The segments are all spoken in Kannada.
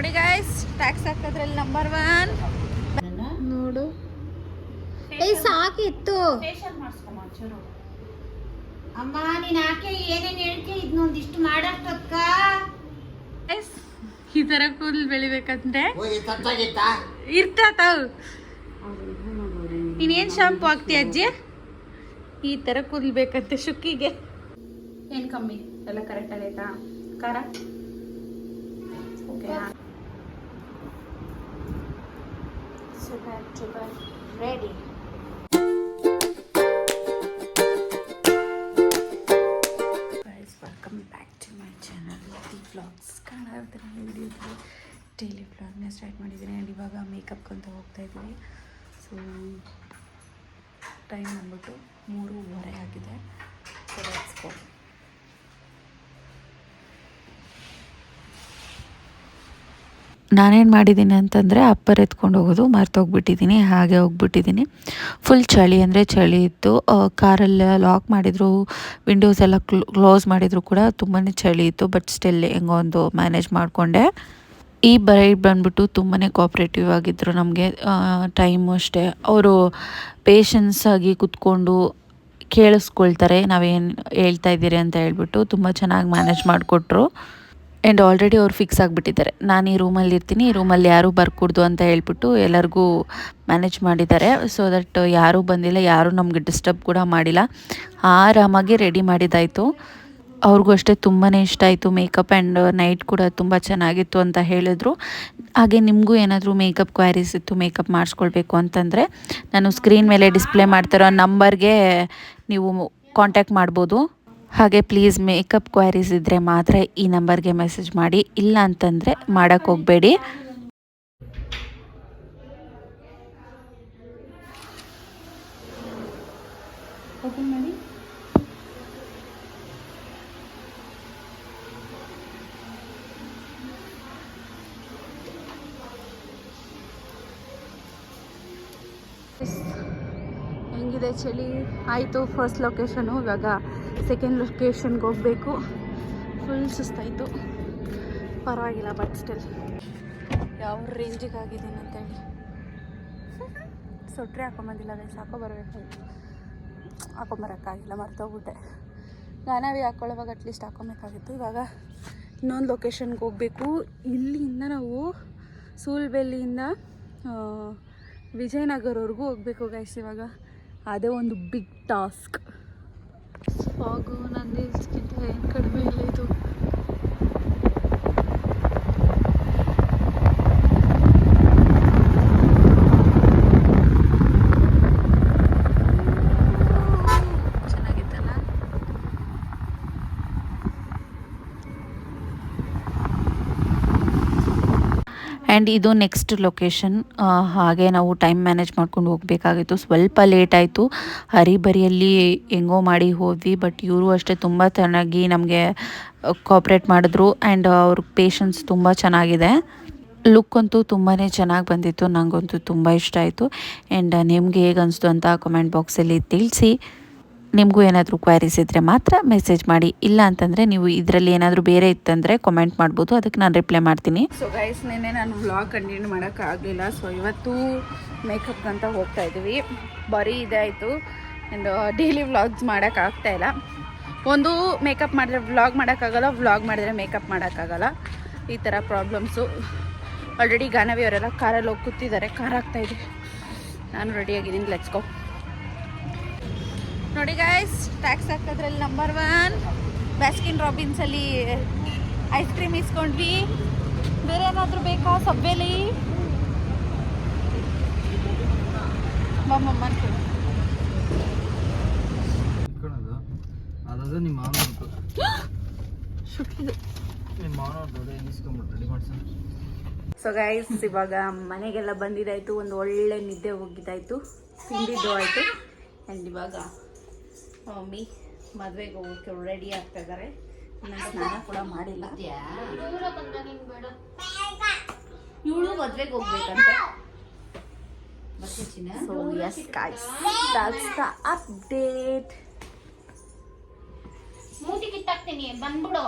ನೋಡಿ ಗಾಯ್ಸ್ ಟ್ಯಾಕ್ಸ್ ಹಾಕೋದ್ರಲ್ಲಿ ನಂಬರ್ ಒನ್ ನೋಡು. ಏ ಸಾಕಿತ್ತು ಅಮ್ಮ ನೀನ್ ಹಾಕಿ ಏನೇನ್ ಹೇಳ್ತೀಯ ಇದನ್ನೊಂದಿಷ್ಟು ಮಾಡಕ್ಕ ಈ ತರ ಕೂದಲು ಬೆಳಿಬೇಕಂದ್ರೆ ಇರ್ತಾತಾವ್ ನೀನೇನ್ ಶಾಂಪು ಹಾಕ್ತಿ ಅಜ್ಜಿ? ಈ ತರ ಕೂದಲು ಬೇಕಂತೆ ಶುಕ್ಕಿಗೆ. ಏನ್ ಕಮ್ಮಿ? ಎಲ್ಲ ಕರೆಕ್ಟ್ ಆಗೈತಾ? ಖಾರ? Okay ready guys welcome back to my channel the vlogs Kannada ವಿಡಿಯೋದಲ್ಲಿ ಡೈಲಿ ವ್ಲಾಗ್ನ ಸ್ಟಾರ್ಟ್ ಮಾಡಿದ್ದೀನಿ. ಆ್ಯಂಡ್ ಇವಾಗ ಮೇಕಪ್ಗೆ ಅಂತ ಹೋಗ್ತಾ ಇದ್ದೀವಿ. ಸೊ ಟೈಮ್ ಬಂದ್ಬಿಟ್ಟು ಮೂರುವರೆ ಆಗಿದೆ. ಸೊ ಲೆಟ್ಸ್ ಗೋ ನಾನೇನು ಮಾಡಿದ್ದೀನಿ ಅಂತಂದರೆ ಅಪ್ಪರ್ ಎತ್ಕೊಂಡು ಹೋಗೋದು ಮರ್ತೋಗ್ಬಿಟ್ಟಿದ್ದೀನಿ ಹಾಗೆ ಹೋಗ್ಬಿಟ್ಟಿದ್ದೀನಿ. ಫುಲ್ ಚಳಿ ಅಂದರೆ ಚಳಿ ಇತ್ತು. ಕಾರೆಲ್ಲ ಲಾಕ್ ಮಾಡಿದ್ರು ವಿಂಡೋಸ್ ಎಲ್ಲ ಕ್ಲೋಸ್ ಮಾಡಿದರೂ ಕೂಡ ತುಂಬಾ ಚಳಿ ಇತ್ತು ಬಟ್ ಸ್ಟಿಲ್ ಹೆಂಗೋ ಒಂದು ಮ್ಯಾನೇಜ್ ಮಾಡಿಕೊಂಡೆ. ಈ ಬ್ರೈಡ್ ಬಂದ್ಬಿಟ್ಟು ತುಂಬಾ ಕೋಪ್ರೇಟಿವ್ ಆಗಿದ್ದರು ನಮಗೆ. ಟೈಮು ಅಷ್ಟೇ. ಅವರು ಪೇಷನ್ಸ್ ಆಗಿ ಕುತ್ಕೊಂಡು ಕೇಳಿಸ್ಕೊಳ್ತಾರೆ, ನಾವೇನು ಹೇಳ್ತಾ ಇದ್ದೀರಿ ಅಂತ ಹೇಳ್ಬಿಟ್ಟು ತುಂಬ ಚೆನ್ನಾಗಿ ಮ್ಯಾನೇಜ್ ಮಾಡಿಕೊಟ್ರು. ಆ್ಯಂಡ್ ಆಲ್ರೆಡಿ ಅವ್ರು ಫಿಕ್ಸ್ ಆಗಿಬಿಟ್ಟಿದ್ದಾರೆ. ನಾನು ಈ ರೂಮಲ್ಲಿ ಇರ್ತೀನಿ, ಈ ರೂಮಲ್ಲಿ ಯಾರೂ ಬರ್ಕೂಡ್ದು ಅಂತ ಹೇಳ್ಬಿಟ್ಟು ಎಲ್ಲರಿಗೂ ಮ್ಯಾನೇಜ್ ಮಾಡಿದ್ದಾರೆ. ಸೊ ದಟ್ ಯಾರೂ ಬಂದಿಲ್ಲ, ಯಾರೂ ನಮಗೆ ಡಿಸ್ಟರ್ಬ್ ಕೂಡ ಮಾಡಿಲ್ಲ. ಆರಾಮಾಗಿ ರೆಡಿ ಮಾಡಿದ್ದಾಯಿತು. ಅವ್ರಿಗೂ ಅಷ್ಟೇ ತುಂಬಾ ಇಷ್ಟ ಆಯಿತು ಮೇಕಪ್ ಆ್ಯಂಡ್ ನೈಟ್ ಕೂಡ ತುಂಬ ಚೆನ್ನಾಗಿತ್ತು ಅಂತ ಹೇಳಿದ್ರು. ಹಾಗೆ ನಿಮಗೂ ಏನಾದರೂ ಮೇಕಪ್ ಕ್ವೈರೀಸ್ ಇತ್ತು ಮೇಕಪ್ ಮಾಡಿಸ್ಕೊಳ್ಬೇಕು ಅಂತಂದರೆ ನಾನು ಸ್ಕ್ರೀನ್ ಮೇಲೆ ಡಿಸ್ಪ್ಲೇ ಮಾಡ್ತಿರೋ ನಂಬರ್ಗೆ ನೀವು ಕಾಂಟ್ಯಾಕ್ಟ್ ಮಾಡ್ಬೋದು. ಹಾಗೆ ಪ್ಲೀಸ್ ಮೇಕಪ್ ಕ್ವೈರೀಸ್ ಇದ್ದರೆ ಮಾತ್ರ ಈ ನಂಬರ್ಗೆ ಮೆಸೇಜ್ ಮಾಡಿ. ಇಲ್ಲ ಅಂತಂದರೆ ಮಾಡೋಕ್ಕೆ ಹೋಗಬೇಡಿ. ಓಪನ್ ಮಾಡಿ. ಹೆಂಗಿದೆ ಚಳಿ? ಆಯಿತು ಫಸ್ಟ್ ಲೊಕೇಶನು ಇವಾಗ. ಸೆಕೆಂಡ್ ಲೊಕೇಶನ್ಗೆ ಹೋಗಬೇಕು. ಫುಲ್ ಸುಸ್ತಾಯಿತು. ಪರವಾಗಿಲ್ಲ ಬಟ್ ಸ್ಟಿಲ್ ಯಾವ ರೇಂಜಿಗೆ ಆಗಿದ್ದೀನಿ ಅಂತೇಳಿ. ಸೊಟ್ರೆ ಹಾಕೊಂಬಂದಿಲ್ಲ ಗೈಸ್ ಹಾಕೋ ಬರಬೇಕಾಗಿತ್ತು ಹಾಕೊಂಬರೋಕ್ಕಾಗಿಲ್ಲ, ಮರ್ತೋಗ್ಬಿಟ್ಟೆ. ನಾನಾವೇ ಹಾಕ್ಕೊಳ್ಳೋವಾಗ ಅಟ್ಲೀಸ್ಟ್ ಹಾಕೊಬೇಕಾಗಿತ್ತು. ಇವಾಗ ಇನ್ನೊಂದು ಲೊಕೇಶನ್ಗೆ ಹೋಗಬೇಕು. ಇಲ್ಲಿಂದ ನಾವು ಸೂಲ್ಬೆಲ್ಲಿಯಿಂದ ವಿಜಯನಗರವರೆಗೂ ಹೋಗಬೇಕು ಗೈಸ್ ಇವಾಗ. ಅದೇ ಒಂದು ಬಿಗ್ ಟಾಸ್ಕ್ ಫಾಗು ನಂದು ಇದಕ್ಕಿಂತ ಏನು ಕಡಿಮೆ ಇಲ್ಲ ಇದು. ಆ್ಯಂಡ್ ಇದು ನೆಕ್ಸ್ಟ್ ಲೊಕೇಶನ್ ಹಾಗೆ ನಾವು ಟೈಮ್ ಮ್ಯಾನೇಜ್ ಮಾಡ್ಕೊಂಡು ಹೋಗಬೇಕಾಗಿತ್ತು. ಸ್ವಲ್ಪ ಲೇಟ್ ಆಯಿತು. ಹರಿಬರಿಯಲ್ಲಿ ಹೆಂಗೋ ಮಾಡಿ ಹೋದ್ವಿ ಬಟ್ ಇವರು ಅಷ್ಟೇ ತುಂಬ ಚೆನ್ನಾಗಿ ನಮಗೆ ಕೋಪ್ರೇಟ್ ಮಾಡಿದ್ರು. ಆ್ಯಂಡ್ ಅವ್ರ ಪೇಷನ್ಸ್ ತುಂಬ ಚೆನ್ನಾಗಿದೆ. ಲುಕ್ ಅಂತೂ ತುಂಬಾ ಚೆನ್ನಾಗಿ ಬಂದಿತ್ತು. ನನಗಂತೂ ತುಂಬ ಇಷ್ಟ ಆಯಿತು. ಆ್ಯಂಡ್ ನಿಮಗೆ ಹೇಗೆ ಅನಿಸ್ತು ಅಂತ ಕಮೆಂಟ್ ಬಾಕ್ಸಲ್ಲಿ ತಿಳಿಸಿ. ನಿಮಗೂ ಏನಾದರೂ ಕ್ವೈರೀಸ್ ಇದ್ದರೆ ಮಾತ್ರ ಮೆಸೇಜ್ ಮಾಡಿ. ಇಲ್ಲ ಅಂತಂದರೆ ನೀವು ಇದರಲ್ಲಿ ಏನಾದರೂ ಬೇರೆ ಇತ್ತಂದರೆ ಕಮೆಂಟ್ ಮಾಡ್ಬೋದು. ಅದಕ್ಕೆ ನಾನು ರಿಪ್ಲೈ ಮಾಡ್ತೀನಿ. ಸೊ ಗೈಸ್ ನಿನ್ನೆ ನಾನು ವ್ಲಾಗ್ ಕಂಟಿನ್ಯೂ ಮಾಡೋಕ್ಕಾಗಲಿಲ್ಲ ಸೊ ಇವತ್ತು ಮೇಕಪ್ ಅಂತ ಹೋಗ್ತಾ ಇದ್ದೀವಿ ಬರೀ ಇದಾಯಿತು ಆ್ಯಂಡ್ ಡೈಲಿ ವ್ಲಾಗ್ಸ್ ಮಾಡೋಕ್ಕಾಗ್ತಾ ಇಲ್ಲ. ಒಂದು ಮೇಕಪ್ ಮಾಡಿದ್ರೆ ವ್ಲಾಗ್ ಮಾಡೋಕ್ಕಾಗಲ್ಲ ವ್ಲಾಗ್ ಮಾಡಿದ್ರೆ ಮೇಕಪ್ ಮಾಡೋಕ್ಕಾಗಲ್ಲ ಈ ಥರ ಪ್ರಾಬ್ಲಮ್ಸು ಆಲ್ರೆಡಿ ಗಾನವಿ ಅವರೆಲ್ಲ ಕಾರಲ್ಲಿ ಹೋಗಿ ಕೂತಿದ್ದಾರೆ. ಕಾರ್ ಆಗ್ತಾಯಿದೆ ನಾನು ರೆಡಿಯಾಗಿದ್ದೀನಿ ಲೆಟ್ಸ್ಕೋ ನೋಡಿ ಗಾಯ್ಸ್ ಟ್ಯಾಕ್ಸ್ ಹಾಕೋದ್ರಲ್ಲಿ ನಂಬರ್ ಒನ್ ಬ್ಯಾಸ್ಕಿನ್ ರಾಬಿನ್ಸಲ್ಲಿ ಐಸ್ ಕ್ರೀಮ್ ಇಸ್ಕೊಂಡ್ವಿ. ಬೇರೆ ಏನಾದರೂ ಬೇಕಾ ಸಬ್ಬೇಲಿ? ಅದ ನಿಮ್ಮ ನಿಮ್ಮ ರೆಡಿ ಮಾಡ್ಸೋಣ ಸೊ ಗೈಸ್ ಇವಾಗ ಮನೆಗೆಲ್ಲ ಬಂದಿದ್ದಾಯಿತು. ಒಂದು ಒಳ್ಳೆ ನಿದ್ದೆ ಹೋಗಿದ್ದಾಯಿತು. ತಿಂದಿದ್ದು ಆಯಿತು. ಆ್ಯಂಡ್ ಇವಾಗ ಮಮ್ಮಿ ಮದ್ವೆಗೆ ಹೋಗೋಕೆ ರೆಡಿ ಆಗ್ತಾ ಇದ್ದಾರೆ ಸ್ನಾನ ಕೂಡ ಮಾಡಿಲ್ಲ. ಇವಳು ಮದ್ವೆಗೆ ಹೋಗ್ಬೇಕಂತೆ. So yes guys that's the update ಮೂತಿ ಕಿತ್ತಾಕ್ತೀನಿ ಬಂದ್ಬಿಡು.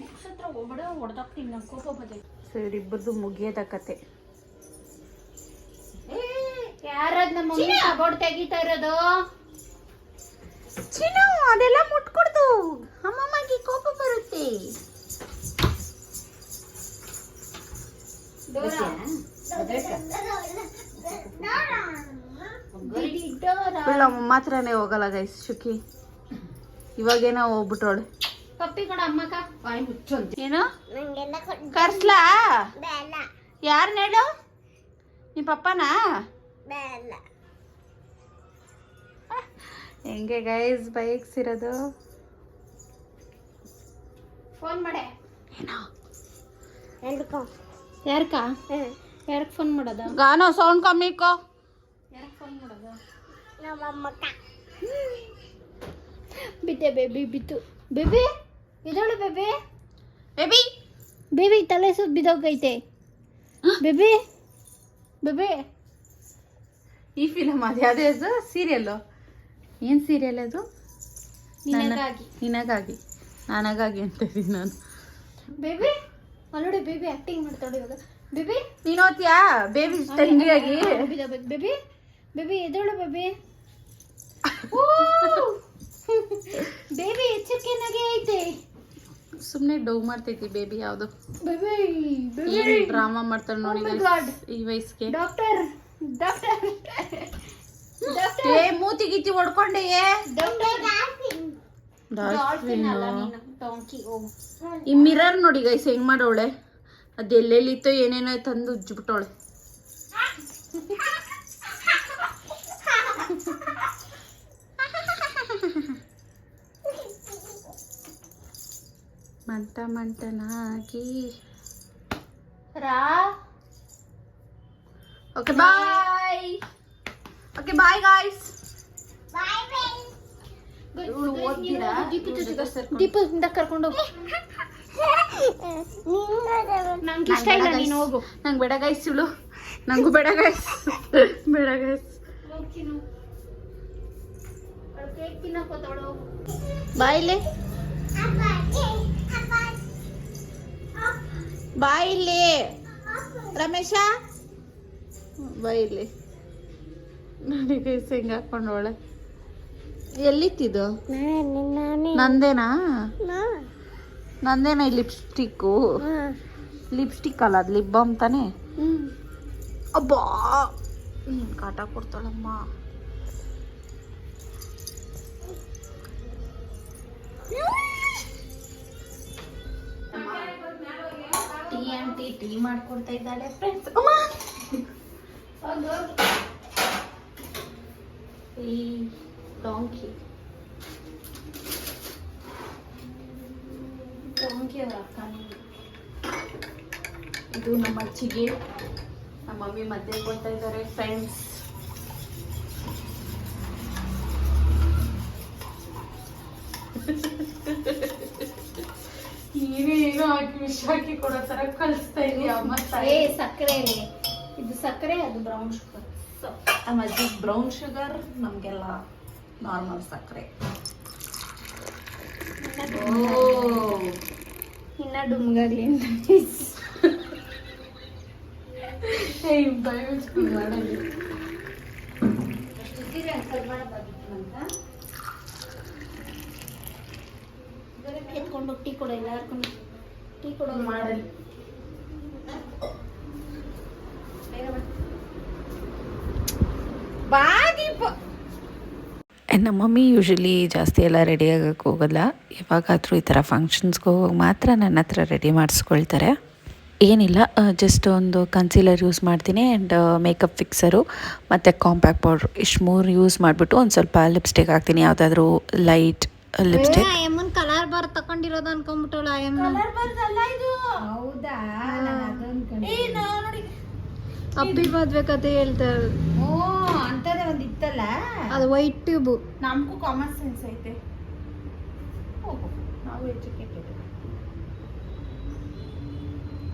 ಬುಕ್ಸ್ ಹತ್ರ ಹೊಡೆದಾಕ್ತೀನಿ ಕೋಪ ಸೊ ಇವರಿಬ್ಬರದು ಮುಗಿಯೋದ ಕತೆ. ಯಾರದ್ ನಮ್ಮ ಮಮ್ಮಿ ಕಬೋರ್ಡ್ ತೆಗಿತಾ ಇರೋದು? ಚಿನ್ನು ಅದೆಲ್ಲ ಮುಟ್ಕೊಡ್ದು. ಅಮ್ಮಮ್ಮಗೆ ಕೋಪ ಬರುತ್ತೆ. ಮಾತ್ರನೇ ಹೋಗಲ್ಲ ಗೈಸ್ ಶುಕಿ. ಇವಾಗೇನೋ ಹೋಗ್ಬಿಟ್ಟೋಳು ಪಪ್ಪಿ ಕೊಡ ಅಮ್ಮಕ್ಕ. ಬಾಯಿ ಮುಚ್ಚೊಂತ. ಏನು? ಕರ್ಸ್ಲಾ? ಯಾರನ್ನ ಹೇಳು? ನಿಮ್ಮ ಪಪ್ಪನಾ? ಹೆಂಗೆ ಗೈಸ್ ಬೈಕ್ಸ್ ಇರೋದು? ಫೋನ್ ಮಾಡೆ. ಏನೋ? ಯಾರಕ್ಕ ಯಾರಕ್? ಫೋನ್ ಮಾಡೋದು? ಗಾನೋ ಸೌಂಡ್ ಕಮ್ಮಿಕೋ ಯಾರಕ್ಕೆ ಫೋನ್ ಮಾಡೋದು? ಬಿದ್ದೆ ಬೇಬಿ ಬಿತ್ತು ಬೇಬಿ ಇದಳು ಬೇಬಿ ಬೇಬಿ ಬೇಬಿ ತಲೆ ಸುತ್ತ ಬಿದ್ದೋಗೈತೆ. ಬೇಬಿ ಬೇಬಿ ಈ ಫಿಲಮ್ ಅದು ಯಾವುದೇ? ಅದು ಸೀರಿಯಲ್ಲು ಏನು ಸೀರಿಯಲ್ ಅದು? ನಿನಗಾಗಿ. ನಿನಗಾಗಿ. ನನಗಾಗಿ ಅಂತ ಇದೀನಿ ನಾನು. ಬೇಬಿ? ಅಲ್ಲೋಡಿ ಬೇಬಿ ಆಕ್ಟಿಂಗ್ ಮಾಡ್ತಾಳೆ ಇವಾಗ. ಬೇಬಿ? ನೀನು ಓದ್ತೀಯಾ? ಬೇಬಿ ತಂಗಿಯಾಗಿ ಬೇಬಿ ಬೇಬಿ ಎದೋಳು ಬೇಬಿ ಬೇಬಿ. ಎಚ್ಚರಿಕೆನಾಗೆ ಐತೆ. ಸುಮ್ಮನೆ ಡೌ ಮಾಡ್ತೈತಿ ಬೇಬಿ ಯಾವುದು. ಡ್ರಾಮಾ ಮಾಡ್ತಾರೆ ನೋಡಿ Oh ಈ ವಯಸ್ಸಿಗೆ. ಡಾಕ್ಟರ್ ಡಾಕ್ಟರ್ ಏ ಮೂತಿ ಗೀತಿ ಹೊಡ್ಕೊಂಡೆ ಈ ಮಿರರ್ ನೋಡಿ ಗೈಸ್ ಹೆಂಗ್ ಮಾಡೋಳೆ ಅದು ಎಲ್ಲೆಲ್ಲಿತ್ತೋ ಏನೇನೋ ತಂದು ಉಜ್ಜಿಬಿಟ್ಟವಳೆ. ಮಂಟ ಮಂಟನಾಗಿ ರಾ. Okay bye okay bye guys ದೀಪದಿಂದ ಕರ್ಕೊಂಡು ಹೋಗು. ನಂಗೆ ಇಷ್ಟ ಇಲ್ಲ ನೀನು ಹೋಗು. ನಂಗೆ ಬೇಡ ಗೈಸ್ ಇವಳು ನಂಗೂ ಬೇಡ ಗೈಸ್ ಬೇಡ ಗೈಸ್ ಬಾಯಿಲೆ ಬಾಯಿಲೆ ರಮೇಶ? ಬಾಯಿಲೆ ನೋಡಿ ಗೈಸ್ ಹೆಂಗ್ ಹಾಕೊಂಡವಳೆ ಎಲ್ಲಿತ್ತಿದು ನಂದೇನಾ? ನಂದೇನಾ ಲಿಪ್ಸ್ಟಿಕ್ಕು? ಲಿಪ್ಸ್ಟಿಕ್ ಅಲ್ಲ ಅದು ಲಿಪ್ ಬಾಮ್ ತಾನೆ? ಅಬ್ಬಾ! ಏನು ಕಾಟ ಕೊಡ್ತಾಳಮ್ಮ. ಟೀ ಆಂಟಿ ಟೀ ಮಾಡ್ಕೊಡ್ತಾ ಇದ್ದಾಳೆ ಫ್ರೆಂಡ್ಸ್ ಡಾಂಕಿ ಡಾಂಕಿ ಅವ್ರ ಅಕ್ಕ ನಿಂಗೆ. ಇದು ನಮ್ಮ ಅಜ್ಜಿಗೆ ನಮ್ಮ ಮಮ್ಮಿ ಮದ್ದೆ ಕೊಡ್ತಾ ಇದ್ದಾರೆ ಫ್ರೆಂಡ್ಸ್ ನೀವೇ ಏನೋ ಹಾಕಿ ವಿಷ ಹಾಕಿ ಕೊಡೋ ತರ ಕಲಿಸ್ತಾ ಇದೀಯ ಅಮ್ಮ ಏ ತಾಯಿ ಸಕ್ಕರೆ ಇದು ಸಕ್ಕರೆ ಅದು ಬ್ರೌನ್ ಶುಗರ್ ನಮ್ಮ ಅಜ್ಜಿ ಬ್ರೌನ್ ಶುಗರ್ ನಮಗೆಲ್ಲ ನಾರ್ಮಲ್ ಸಕ್ಕರೆ ಇನ್ನ ಡುಮ್ಗಾಗ್ಲಿ ಅಂತ ಎತ್ಕೊಂಡು ಟೀ ಕೊಡ ಎಲ್ಲಾರ್ಗು ಟೀ ಕೊಡೋ ಮಾಡಲಿ ನಮ್ಮ ಮಮ್ಮಿ ಯೂಶಲಿ ಜಾಸ್ತಿ ಎಲ್ಲ ರೆಡಿ ಆಗೋಕ್ಕೆ ಹೋಗಲ್ಲ. ಯಾವಾಗಾದರೂ ಈ ಥರ ಫಂಕ್ಷನ್ಸ್ಗೆ ಹೋಗೋ ಮಾತ್ರ ನನ್ನ ಹತ್ರ ರೆಡಿ ಮಾಡಿಸ್ಕೊಳ್ತಾರೆ. ಏನಿಲ್ಲ ಜಸ್ಟ್ ಒಂದು ಕನ್ಸೀಲರ್ ಯೂಸ್ ಮಾಡ್ತೀನಿ ಆ್ಯಂಡ್ ಮೇಕಪ್ ಫಿಕ್ಸರು ಮತ್ತು ಕಾಂಪ್ಯಾಕ್ಟ್ ಪೌಡ್ರು ಇಷ್ಟು ಮೂರು ಯೂಸ್ ಮಾಡಿಬಿಟ್ಟು ಒಂದು ಸ್ವಲ್ಪ ಲಿಪ್ಸ್ಟಿಕ್ ಹಾಕ್ತೀನಿ. ಯಾವುದಾದ್ರೂ ಲೈಟ್ ಲಿಪ್ಸ್ಟಿಕ್ ಕಲರ್ ಬಾರ್ ತಕೊಂಡಿರೋದು ಅನ್ಕೊಂಡ್ಬಿಟ್ಟವಳ ಅಯ್ಯಮ್ಮ. ಹೌದಾ? ಅಪ್ಪಿ ಮದ್ವೆ ಕತೆ ಹೇಳ್ತಾ ಇರೋದು. ಓ ಅಂಥದ್ದೇ ಒಂದು ಇತ್ತಲ್ಲ? ಅದು ವೈಟ್ ಟ್ಯೂಬ್ ನಮಗೂ ಕಾಮನ್ ಸೆನ್ಸ್ ಐತೆ. ಹೋಗು ನಾವು ಎಜುಕೇಟೆಡ್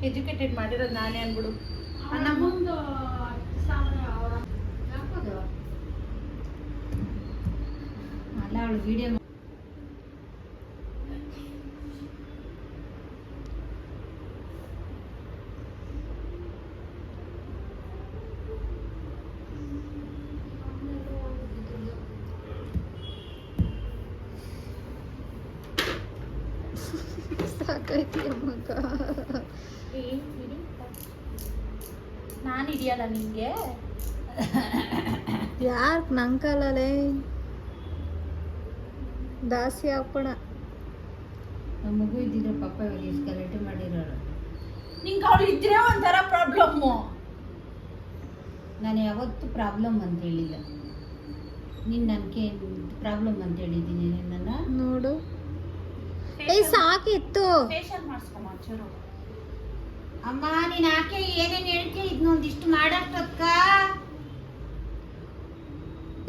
ಎಜುಕೇಟೆಡ್ ಮಾಡಿರೋದು ನಾನೇ ಅನ್ಬಿಡು. ನಮ್ಮೊಂದು ಅಲ್ಲ ಅವಳು ವಿಡಿಯೋ ನಾನು ಹಿಡಿಯಲ್ಲ ನಿಮಗೆ ಯಾಕೆ ನಂಕಲೇ ದಾಸಿ ಹಾಕೋಣ ನಮ್ಮ ಮಗು ಇದ್ದಿದ್ರೆ ಪಾಪ ಇವಾಗ ಎಷ್ಟು ಗಲಾಟೆ ಮಾಡಿರೋರು. ನಿಂಗೆ ಅವಳು ಇದ್ರೆ ಒಂಥರ ಪ್ರಾಬ್ಲಮ್ಮು. ನಾನು ಯಾವತ್ತು ಪ್ರಾಬ್ಲಮ್ ಅಂತ ಹೇಳಿಲ್ಲ. ನಿನ್ನ ನನಗೆ ಪ್ರಾಬ್ಲಮ್ ಅಂತ ಹೇಳಿದ್ದೀನಿ ನಿನ್ನನ್ನು? ನೋಡು. ಏ ಸಾಕಿತ್ತು. ಫೇಶಿಯಲ್ ಮಾಡಿಸ್ಕೊಮ್ಮ ಚೂರು ಅಮ್ಮ ನೀನ್ ಆಕೆ ಏನೇನ್ ಹೇಳ್ತೀಯ ಇದನ್ನ ಒಂದಿಷ್ಟು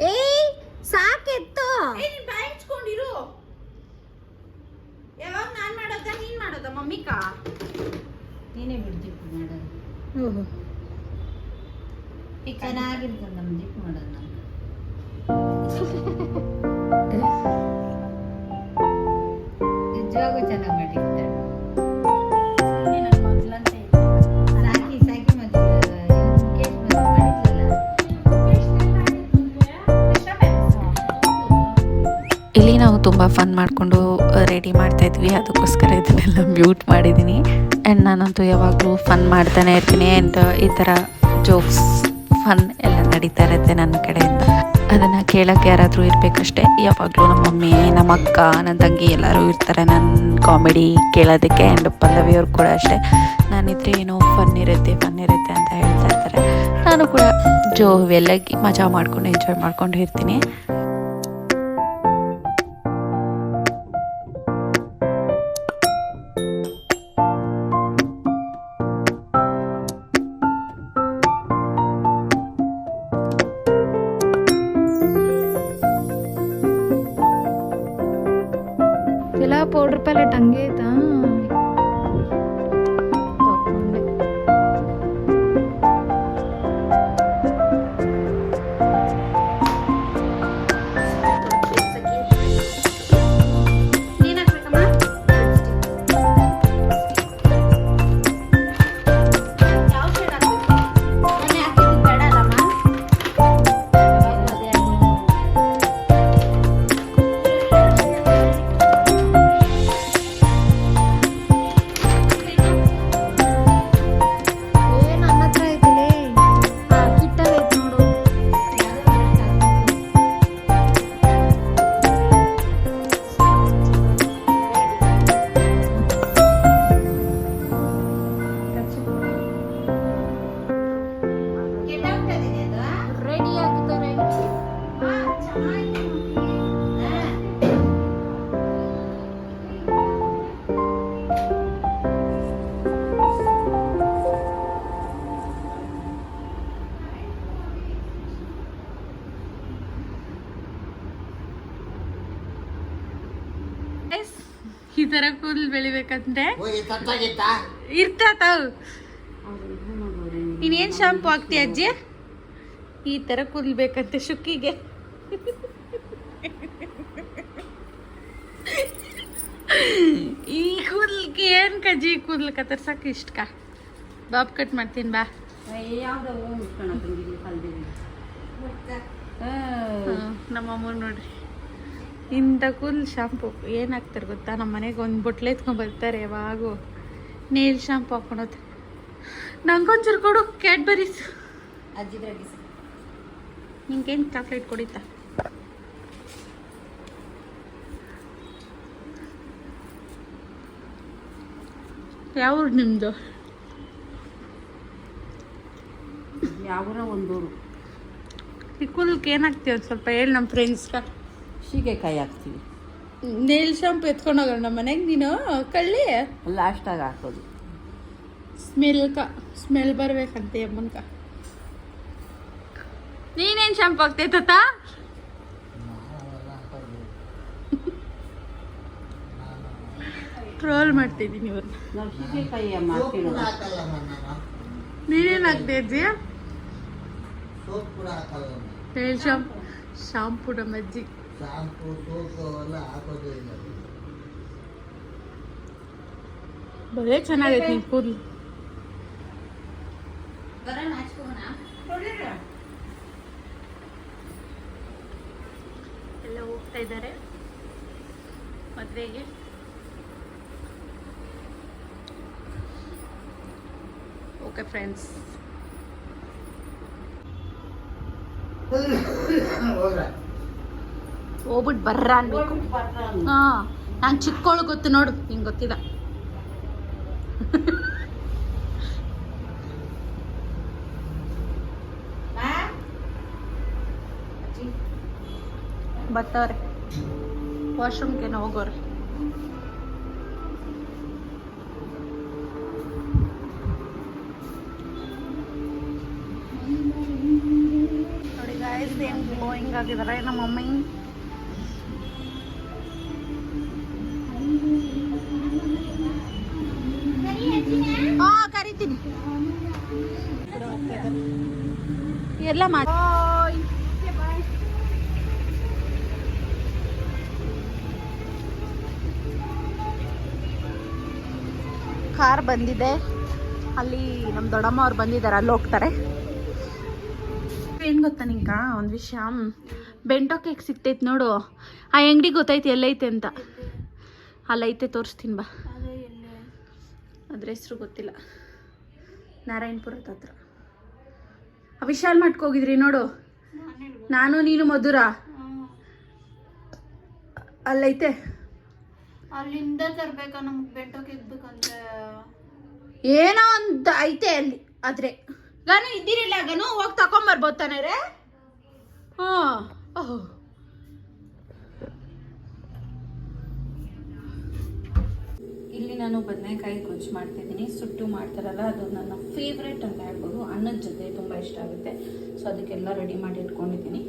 ಏಯ್ ಸಾಕೆತ್ತು ನೀನು ಬಾಯಿಸ್ಕೊಂಡಿರು ಯಾವಾಗ ನಾನ್ ಮಾಡೋದ ನೀನ್ ಮಾಡೋದ ಮಮ್ಮಿಕಾ? ನೀನೇ ಬಿಡ್ತೀವಿ ಮಾಡೋದು ಈಗ ಚೆನ್ನಾಗಿರ್ತದೆ ನಮ್ಮ ದಿಪ್ಪು ಮಾಡೋದು ನಾನು ನಾವು ತುಂಬ ಫನ್ ಮಾಡಿಕೊಂಡು ರೆಡಿ ಮಾಡ್ತಾ ಇದ್ವಿ. ಅದಕ್ಕೋಸ್ಕರ ಇದನ್ನೆಲ್ಲ ಮ್ಯೂಟ್ ಮಾಡಿದ್ದೀನಿ ಆ್ಯಂಡ್ ನಾನಂತೂ ಯಾವಾಗಲೂ ಫನ್ ಮಾಡ್ತಾನೆ ಇರ್ತೀನಿ. ಆ್ಯಂಡ್ ಈ ಥರ ಜೋಕ್ಸ್ ಫನ್ ಎಲ್ಲ ನಡೀತಾ ಇರುತ್ತೆ ನನ್ನ ಕಡೆಯಿಂದ. ಅದನ್ನು ಕೇಳೋಕ್ಕೆ ಯಾರಾದರೂ ಇರಬೇಕಷ್ಟೇ. ಯಾವಾಗಲೂ ನಮ್ಮ ಮಮ್ಮಿ, ನಮ್ಮ ಅಕ್ಕ, ನನ್ನ ತಂಗಿ ಎಲ್ಲರೂ ಇರ್ತಾರೆ ನನ್ನ ಕಾಮಿಡಿ ಕೇಳೋದಕ್ಕೆ. ಆ್ಯಂಡ್ ಪಲ್ಲವಿಯವ್ರು ಕೂಡ ಅಷ್ಟೇ. ನಾನಿದ್ರೆ ಏನೋ ಫನ್ ಇರುತ್ತೆ ಫನ್ ಇರುತ್ತೆ ಅಂತ ಹೇಳ್ತಾ ಇರ್ತಾರೆ. ನಾನು ಕೂಡ ಜೋ ಎಲ್ಲಗಿ ಮಜಾ ಮಾಡ್ಕೊಂಡು ಎಂಜಾಯ್ ಮಾಡ್ಕೊಂಡು ಇರ್ತೀನಿ. ತರ ಕೂಲ್ ಬೆಳಿಬೇಕಂದ್ರೆ ಇರ್ತಾತಾವ್ ನೀನೇನ್ ಶಾಂಪು ಹಾಕ್ತಿ ಅಜ್ಜಿ? ಈ ತರ ಕೂದ್ಲ್ಬೇಕಂತೆ ಶುಕ್ಕಿಗೆ. ಈ ಕೂದ್ಲಿಗೆ ಏನ್ ಕಜ್ಜಿ? ಕೂದ್ಲು ಕತ್ತರ್ಸಕ್ ಇಷ್ಟ ಬಾಬ್ ಕಟ್ ಮಾಡ್ತೀನಿ ಬಾ. ನಮ್ಮ ಅಮ್ಮ ನೋಡ್ರಿ. ಇಂಥ ಕೂಲ್ ಶಾಂಪು ಏನಾಗ್ತಾರೆ ಗೊತ್ತಾ? ನಮ್ಮ ಮನೆಗೆ ಒಂದು ಬೊಟ್ಲೆ ಎತ್ಕೊಂಡು ಬರ್ತಾರೆ ಯಾವಾಗೂ. ನೇಲ್ ಶಾಂಪು ಹಾಕೊಳೋದು ನಂಗೊಂಚೂರು ಕೊಡು ಕ್ಯಾಡ್ಬರೀಸ್ ಅಜ್ಜಿದ್ರಾಗಿ ನಿಂಗೇನು ಚಾಕ್ಲೇಟ್ ಕೊಡಿತಾ? ಯಾವ ನಿಮ್ಮದು ಯಾವರ ಒಂದೂರು. ಈ ಕುಲ್ಕ್ ಏನು ಒಂದು ಸ್ವಲ್ಪ ಹೇಳಿ ನಮ್ಮ ಫ್ರೆಂಡ್ಸ್ಗೆ ಸೀಗೆಕಾಯಿ ಹಾಕ್ತೀವಿ. ನೇಲ್ ಶಾಂಪು ಎತ್ಕೊಂಡು ಹೋಗೋಣ ನಮ್ಮ ಮನೆಗೆ? ನೀನು? ಕಳ್ಳಿ? ಲಾಸ್ಟಾಗಿ ಹಾಕೋದು. ಸ್ಮೆಲ್ಕ ಸ್ಮೆಲ್ ಬರ್ಬೇಕಂತೆ ಅಮ್ಮನ್ಕ ನೀನೇನು ಶಾಂಪು ಹಾಕ್ತೈತ ಟ್ರೋಲ್ ಮಾಡ್ತಿದ್ದೀನಿ ಇವ್ರನ್ನ ನಾವು ಸೀಗೆಕಾಯಿ ಮಾಡ್ತೀವಿ ನೀನೇನು ಹಾಕ್ತಾ ಅಜ್ಜಿ? ನೇಲ್ ಶಾಂಪು ಶಾಂಪು ನಮ್ಮ ಅಜ್ಜಿ ಬರೇ ಚೆನ್ನಾಗೈತಿ ನಿಮ್ ಕೂದ್ಲು ಎಲ್ಲ ಹೋಗ್ತಾ ಇದ್ದಾರೆ ಮದುವೆಗೆ ಓಕೆ ಫ್ರೆಂಡ್ಸ್ ಹೋಗ್ರ ಹೋಗ್ಬಿಟ್ಟು ಬರ್ರ ಅನ್ಬೇಕು ಹಾ ನಾನು ಚಿಕ್ಕೋಳು ಗೊತ್ತು ನೋಡು ನಿಂಗೆ ಗೊತ್ತಿಲ್ಲ. ಬರ್ತಾವ್ರೆ ವಾಶ್ರೂಮ್ಗೆ ಹೋಗೋರೆ. ನೋಡಿ ಗಾಯಸ್ ಏನು ಗ್ಲೋಯಿಂಗ್ ಆಗಿದ್ದಾರೆ ನಮ್ಮ ಮಮ್ಮಿ. ಕರಿತೀನಿ ಎಲ್ಲ ಮಾಡಿ ಕಾರ್ ಬಂದಿದೆ. ಅಲ್ಲಿ ನಮ್ಮ ದೊಡ್ಡಮ್ಮ ಅವ್ರು ಬಂದಿದ್ದಾರೆ ಅಲ್ಲಿ ಹೋಗ್ತಾರೆ. ಏನು ಗೊತ್ತಾ ನಿಂಕ ಒಂದು ವಿಷಯ. ಬೆಂಟೋ ಕೇಕ್ ಸಿಗ್ತೈತೆ ನೋಡು. ಆ ಅಂಗಡಿ ಗೊತ್ತೈತಿ ಎಲ್ಲೈತೆ ಅಂತ. ಅಲ್ಲೈತೆ ತೋರಿಸ್ತೀನಿ ಬಾ. ಅದ್ರ ಹೆಸರು ಗೊತ್ತಿಲ್ಲ. ನಾರಾಯಣಪುರದ ಹತ್ರ. ವಿಶಾಲ್ ಮಟ್ಕ್ ಹೋಗಿದ್ರಿ ನೋಡು. ನಾನು ನೀನು ಮಧುರ. ಅಲ್ಲೈತೆ? ಅಲ್ಲಿಂದ ತರಬೇಕಾ? ನಮ್ಗೆ ಬೆಟ್ಟಕ್ಕೆ ಇದ್ಬೇಕಂದ್ರೆ ಏನೋ ಒಂದು ಐತೆ ಅಲ್ಲಿ ಆದ್ರೆ. ನಾನು ಇದ್ದೀರಿಲ್ಲ ಗನು ಹೋಗಿ ತಕೊಂಬರ್ಬೋದು ತಾನೇ ರೇ? ಹಾಂ. ಓಹೋ. ಇಲ್ಲಿ ನಾನು ಬದನೆಕಾಯಿ ಗೊಜ್ಜು ಮಾಡ್ತಿದ್ದೀನಿ. ಸುಟ್ಟು ಮಾಡ್ತಾರಲ್ಲ, ಅದು ನನ್ನ ಫೇವ್ರೆಟ್ ಅಂತ ಹೇಳ್ಬೋದು. ಅನ್ನದ ಜೊತೆ ತುಂಬ ಇಷ್ಟ ಆಗುತ್ತೆ. ಸೊ ಅದಕ್ಕೆಲ್ಲ ರೆಡಿ ಮಾಡಿ ಇಟ್ಕೊಂಡಿದ್ದೀನಿ.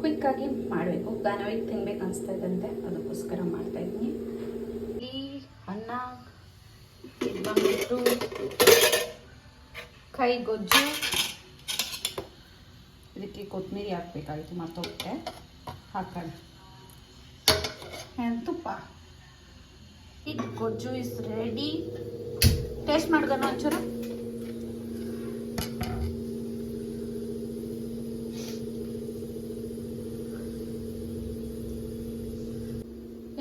ಕ್ವಿಕ್ಕಾಗಿ ಮಾಡಬೇಕು. ದಾನವಾಗಿ ತಿನ್ಬೇಕು ಅನಿಸ್ತಾ ಇದ್ದಂತೆ. ಅದಕ್ಕೋಸ್ಕರ ಮಾಡ್ತಾ ಇದ್ದೀನಿ. ಈ ಅನ್ನ ಬಂದ್ಬಿಟ್ಟು ಕೈ ಗೊಜ್ಜು, ಇದಕ್ಕೆ ಕೊತ್ತಂಬರಿ ಹಾಕ್ಬೇಕಾಗಿತ್ತು ಮತ್ತೊಟ್ಟೆ ಹಾಕೋಣ. ತುಪ್ಪ? ಈಗ ಗೊಜ್ಜು ಇಸ್ ರೆಡಿ ಟೇಸ್ಟ್ ಮಾಡ್ದನ ಒಂಚೂರು.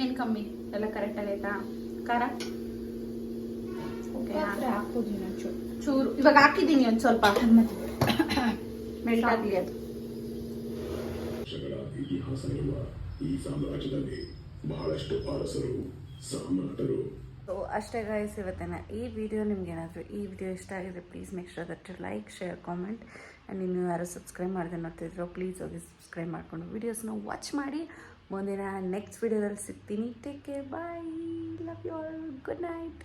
ಏನು ಕಮ್ಮಿ? ಎಲ್ಲ ಕರೆಕ್ಟ್ ಆಯ್ತಾ? ಖಾರ? ಓಕೆ ಚೂರು ಚೂರು. ಇವಾಗ ಹಾಕಿದ್ದೀನಿ ಒಂದು ಸ್ವಲ್ಪ. ಮೆಲ್ಟ್ ಆಗಲಿ ಅದು. ಇತಿಹಾಸ ಈ ಸಾಮ್ರಾಜ್ಯದಲ್ಲಿ ಬಹಳಷ್ಟು ಅರಸರು ಸಾಮ್ರಾಟರು ಸೊ ಅಷ್ಟೇ ಗಾಯಸ್ ಇವತ್ತಿನ ಈ ವಿಡಿಯೋ ನಿಮ್ಗೇನಾದರೂ ಈ ವಿಡಿಯೋ ಇಷ್ಟ ಆಗಿದೆ please make sure that like share comment and ನೀವು ಯಾರು ಸಬ್ಸ್ಕ್ರೈಬ್ ಮಾಡಿದೆ ನೋಡ್ತಿದ್ರು ಪ್ಲೀಸ್ ಹೋಗಿ ಸಬ್ಸ್ಕ್ರೈಬ್ ಮಾಡಿಕೊಂಡು ವೀಡಿಯೋಸ್ನ ವಾಚ್ ಮಾಡಿ. ಮುಂದಿನ ನೆಕ್ಸ್ಟ್ ವಿಡಿಯೋದಲ್ಲಿ ಸಿಗ್ತೀನಿ. Take care bye love you all good night